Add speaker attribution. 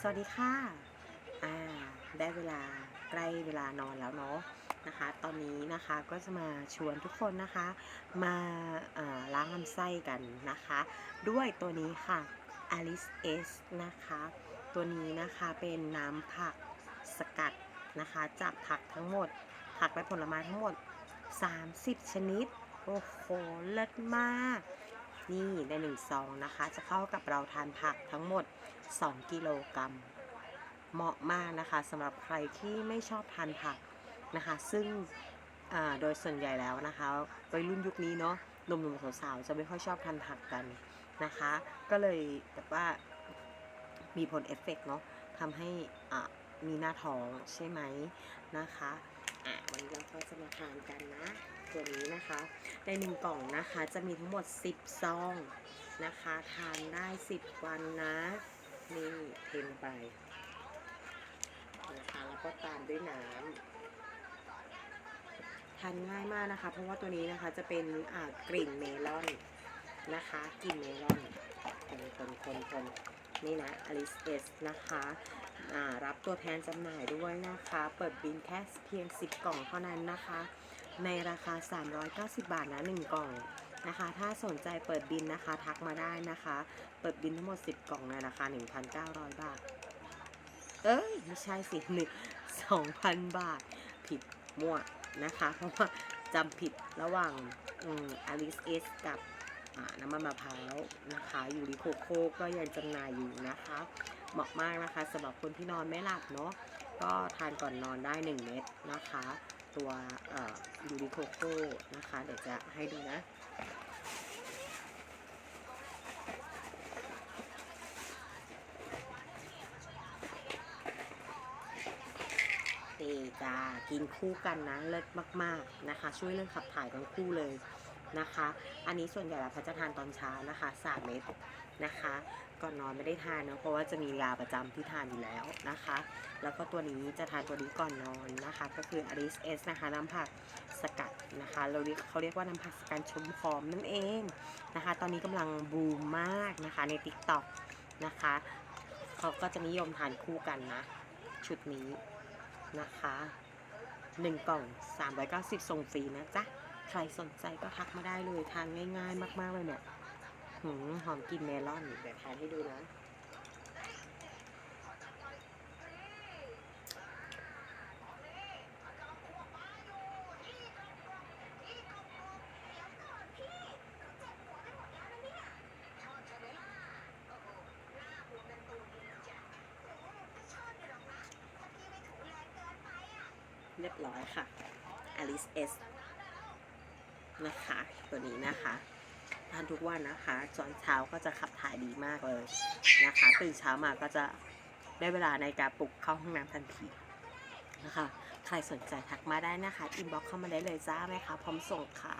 Speaker 1: สวัสดีค่ะ อ่า ได้เวลาใกล้เวลานอนแล้วเนาะนะคะ ตอนนี้นะคะก็จะมาชวนทุกคนนะคะมาล้างลำไส้กันนะคะ ด้วยตัวนี้ค่ะ Alice S นะคะ ตัวนี้นะคะเป็นน้ำผักสกัดนะคะ จากผักทั้งหมด ผักและผลไม้ทั้งหมด 30 ชนิด โอ้โห เลิศมาก นี่ในหนึ่งซองนะคะ จะเข้ากับเราทานผักทั้งหมด 2 กิโลกรัม เหมาะมากนะคะสำหรับใครที่ไม่ชอบทานผักนะคะ ซึ่งโดยส่วนใหญ่แล้วนะคะวัยรุ่นยุคนี้เนาะหนุ่มๆสาวๆจะไม่ค่อยชอบทานผักกันนะคะ ก็เลยแบบว่ามีผลเอฟเฟกต์เนาะทำให้มีหน้าท้องใช่ไหมนะคะ อะ วันนี้เราก็จะ มาทานกันนะ ตัวนี้นะคะ ในหนึ่งกล่องนะคะจะมีทั้งหมด 10 ซองนะคะ ทานได้ 10 วันนะนี่เทลงไปนะคะแล้วก็ตามด้วยน้ำทานง่ายมากนะคะ เพราะว่าตัวนี้นะคะจะเป็นอ่ากลิ่นเมลอนนะคะกลิ่นเมลอนคนคนคนคนนี่นะ Alice S นะคะ รับตัวแทนจำหน่ายด้วยนะคะ เปิดบินแค่เพียง 10 กล่องเท่านั้นนะคะ ในราคา 390 บาทนะ1กล่องนะคะ ถ้าสนใจเปิดบินนะคะ ทักมาได้นะคะ เปิดบินทั้งหมด 10 กล่องในราคา 1,900 บาท เอ้ย ไม่ใช่สิหนึ่ง2,000บาท ผิดมั่วนะคะ เพราะว่าจำผิดระหว่างอลิสเอสกับ น้ำมันมะพร้าวนะคะยูริโคโค่ก็ยังจำหน่ายอยู่นะคะ เหมาะมากนะคะสำหรับคนที่นอนไม่หลับเนาะก็ทานก่อนนอนได้ 1 เม็ดนะคะ ตัวยูริโคโค่นะคะ เดี๋ยวจะให้ดูนะนี่จ้ากินคู่กันนะเลิศมาก ๆ นะคะ ช่วยเรื่องขับถ่ายทั้งคู่เลย นะคะ อันนี้ส่วนใหญ่เขาจะทานตอนเช้านะคะ3เม็ดนะคะ ก่อนนอนไม่ได้ทานนะเพราะว่าจะมียาประจำที่ทานอยู่แล้วนะคะ แล้วก็ตัวนี้จะทานตัวนี้ก่อนนอนนะคะ ก็คือ Alice S นะคะน้ำผักสกัดนะคะ เราเรียกเขาเรียกว่าน้ำผักสกัดชมหอมนั่นเองนะคะ ตอนนี้กำลังบูมมากนะคะใน TikTok นะคะเขาก็จะนิยมทานคู่กันนะ ชุดนี้นะคะ 1 กล่อง 390ส่งฟรีนะจ๊ะ ใครสนใจก็ทักมาได้เลยทานง่าย ๆ มาก ๆ เลยเนี่ยหืมหอมกลินเมลอนเดี๋ยวทานให้ดูนะเรียบร้อยค่ะ Alice S นะคะ ตัวนี้นะคะทานทุกวันนะคะตอนเช้าก็จะขับถ่ายดีมากเลยนะคะตื่นเช้ามาก็จะได้เวลาในการปลุกเข้าห้องน้ำทันทีนะคะ ใครสนใจทักมาได้นะคะ อินบ็อกซ์เข้ามาได้เลยจ้าไหมคะ พร้อมส่งค่ะ